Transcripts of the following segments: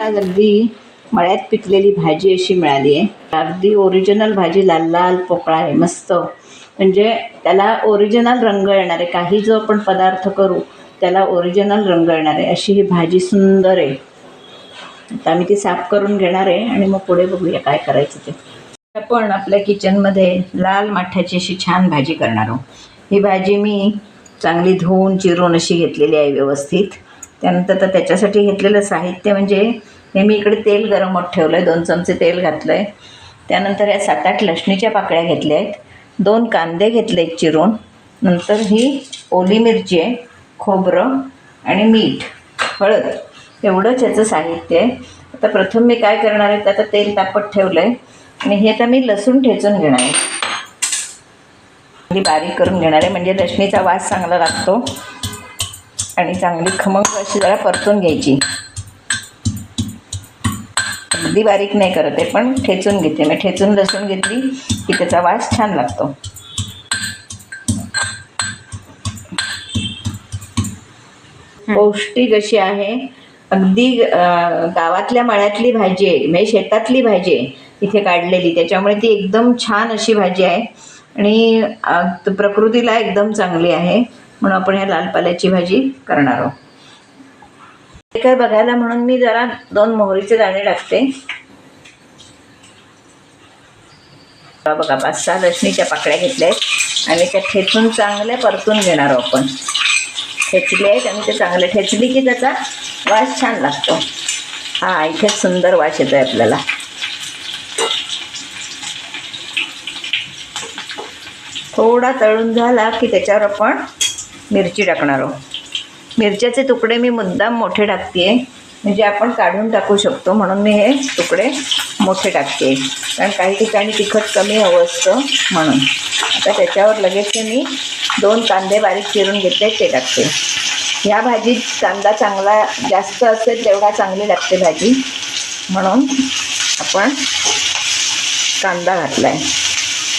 आज अगदी मळ्यात पिकलेली भाजी अशी मिळाली आहे. अगदी ओरिजिनल भाजी लाल लाल पोकळा आहे मस्त. म्हणजे त्याला ओरिजिनल रंग येणार आहे. काही जो आपण पदार्थ करू त्याला ओरिजिनल रंग येणार आहे. अशी ही भाजी सुंदर आहे. आता आम्ही ती साफ करून घेणार आहे आणि मग पुढे बघूया काय करायचं ते. आपण आपल्या किचनमध्ये लाल माठ्याची अशी छान भाजी करणार आहोत. ही भाजी मी चांगली धुवून चिरून अशी घेतलेली आहे व्यवस्थित. त्यानंतर तर त्याच्यासाठी घेतलेलं साहित्य म्हणजे हे मी इकडे तेल गरम होत ठेवलं आहे दोन चमचे तेल घातलं आहे त्यानंतर या सात आठ लसणीच्या पाकळ्या घेतल्या आहेत. दोन कांदे घेतले आहेत चिरून. नंतर ही ओली मिरची आहे खोबरं आणि मीठ हळद. एवढंच याचं साहित्य आहे. आता प्रथम मी काय करणार आहे तर आता तेल तापत ठेवलं आहे आणि हे आता मी लसूण ठेचून घेणार आहे. म्हणजे बारीक करून घेणार आहे. म्हणजे लसणीचा वास चांगला लागतो. आणि चांगली खमंग अशी जरा परतून घ्यायची. अगदी बारीक नाही करत आहे पण ठेचून घेते. मी ठेचून लसूण घेतली की त्याचा वास छान लागतो. पौष्टिक अशी आहे. अगदी गावातल्या मळ्यातली भाजी आहे म्हणजे शेतातली भाजी आहे इथे काढलेली. त्याच्यामुळे ती एकदम छान अशी भाजी आहे. आणि प्रकृतीला एकदम चांगली आहे. म्हणून आपण ह्या लाल पाल्याची भाजी करणार आहोत. ते काय बघायला म्हणून मी जरा दोन मोहरीचे दाणे टाकते. बघा पाच सहा लसणीच्या पाकळ्या घेतल्या आहेत आणि त्या ठेचून चांगल्या परतून घेणार आहोत आपण. ठेचले आहेत आणि ते चांगले ठेचली की त्याचा वास छान लागतो. हा इथे सुंदर वास येतो आहे आपल्याला. थोडा तळून झाला की त्याच्यावर आपण मिरची टाकणार आहोत. मिरच्याचे तुकडे मी मुद्दाम मोठे टाकते. म्हणजे आपण काढून टाकू शकतो म्हणून मी हे तुकडे मोठे टाकते. कारण काही ठिकाणी तिखट कमी हवं असतं म्हणून. आता त्याच्यावर लगेच मी दोन कांदे बारीक चिरून घेतले ते टाकते. ह्या भाजीत कांदा चांगला जास्त असेल तेवढा चांगली लागते भाजी. म्हणून आपण कांदा घातला आहे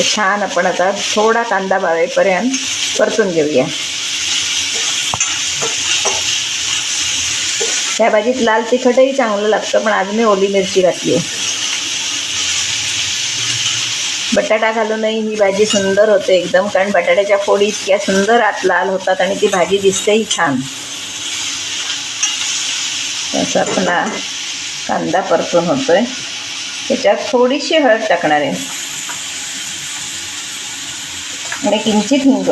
छान आपण आता थोडा कांदा बावेपर्यंत परतून घेऊया. त्या भाजीत लाल तिखटही चांगलं लागतं पण आज मी ओली मिरची घातली आहे. बटाटा घालूनही ही भाजी सुंदर होते एकदम कारण बटाट्याच्या फोडी इतक्या सुंदर आत लाल होतात आणि ती भाजी दिसतेही छान. त्याचा आपला कांदा परतून होतोय. त्याच्यात थोडीशी हळद टाकणार आहे. आणि किंचित हिंग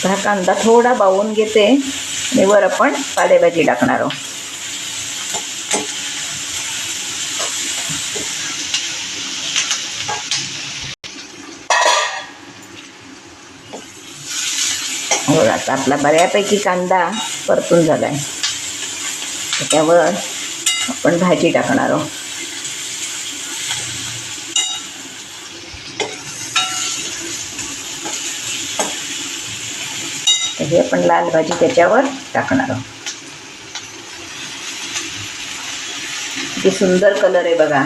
हा कांदा थोडा बावून घेते आणि वर आपण पालेभाजी टाकणार आहोत हो आता आपला बऱ्यापैकी कांदा परतून झाला आहे त्याच्यावर आपण भाजी टाकणार आहोत. तर हे आपण लाल भाजी त्याच्यावर टाकणार आहोत. किती सुंदर कलर आहे बघा.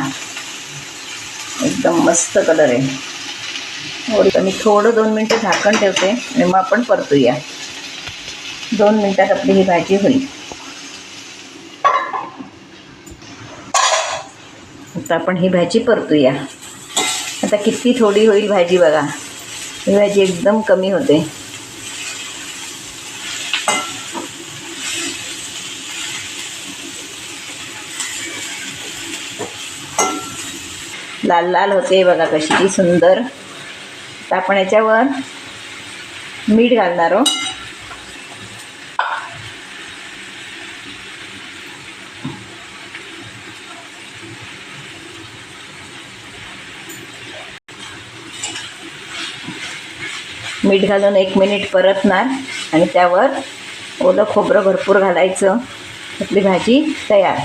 एकदम मस्त कलर आहे. मी थोडं दोन मिनटं झाकण ठेवते आणि मग आपण परतूया. दोन मिनटात आपली ही भाजी होईल. आता आपण ही भाजी परतूया. आता किती थोडी होईल भाजी बघा. ही भाजी एकदम कमी होते. लाल लाल होते बघा कशी सुंदर. आता आपण याच्यावर मीठ घालणार हो मीठ घालून एक मिनिट परतणार आणि त्यावर ओलं खोबरं भरपूर घालायचं. आपली भाजी तयार.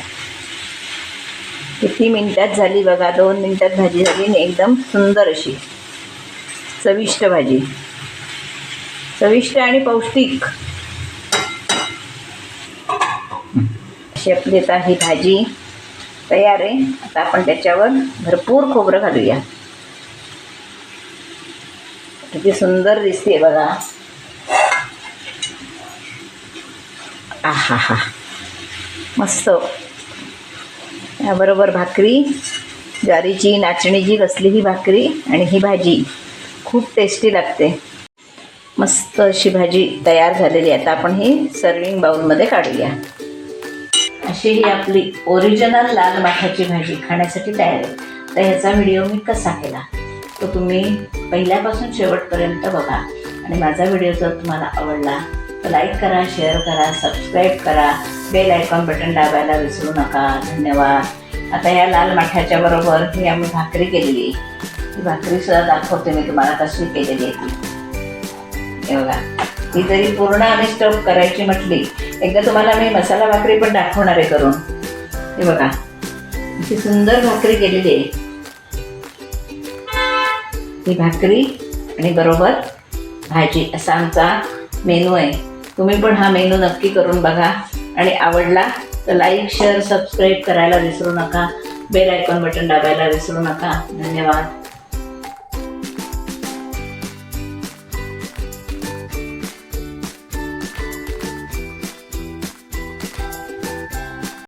किती मिनटात झाली बघा दोन मिनटात भाजी झाली आणि एकदम सुंदर अशी. चविष्ट भाजी. चविष्ट आणि पौष्टिक. अशी आपली आता ही भाजी तयार आहे. आता आपण त्याच्यावर भरपूर खोबरं घालूया. किती सुंदर दिसते बघा. आहा हा. मस्त. याबरोबर भाकरी ज्वारीची नाचणीची कसलीही भाकरी आणि ही भाजी खूप टेस्टी लागते. मस्त अशी भाजी तयार झालेली आहे. आता आपण ही सर्विंग बाउलमध्ये काढूया. अशी ही आपली ओरिजिनल लाल माठाची भाजी खाण्यासाठी तयार आहे. तर ह्याचा व्हिडिओ मी कसा केला? तो तुम्ही पहिल्यापासून शेवटपर्यंत बघा. आणि माझा व्हिडिओ जर तुम्हाला आवडला तर लाईक करा शेअर करा सबस्क्राईब करा. बेल आयकॉन बटन दाबायला विसरू नका. धन्यवाद. आता या लाल माठ्याच्या बरोबर ही आम्ही भाकरी केलेली आहे. ही भाकरी सुद्धा दाखवते मी तुम्हाला कशी केलेली आहे ती. हे बघा. ही जरी पूर्ण आम्ही स्टफ करायची म्हटली एकदा तुम्हाला मी मसाला भाकरी पण दाखवणार आहे करून. हे बघा. ही सुंदर भाकरी केलेली आहे. ही भाकरी आणि बरोबर भाजी. असा आमचा मेनू आहे. तुम्ही पण हा मेनू नक्की करून बघा. आणि आवडला तर लाईक शेअर सबस्क्राईब करायला विसरू नका. बेल आयकॉन बटन दाबायला विसरू नका. धन्यवाद.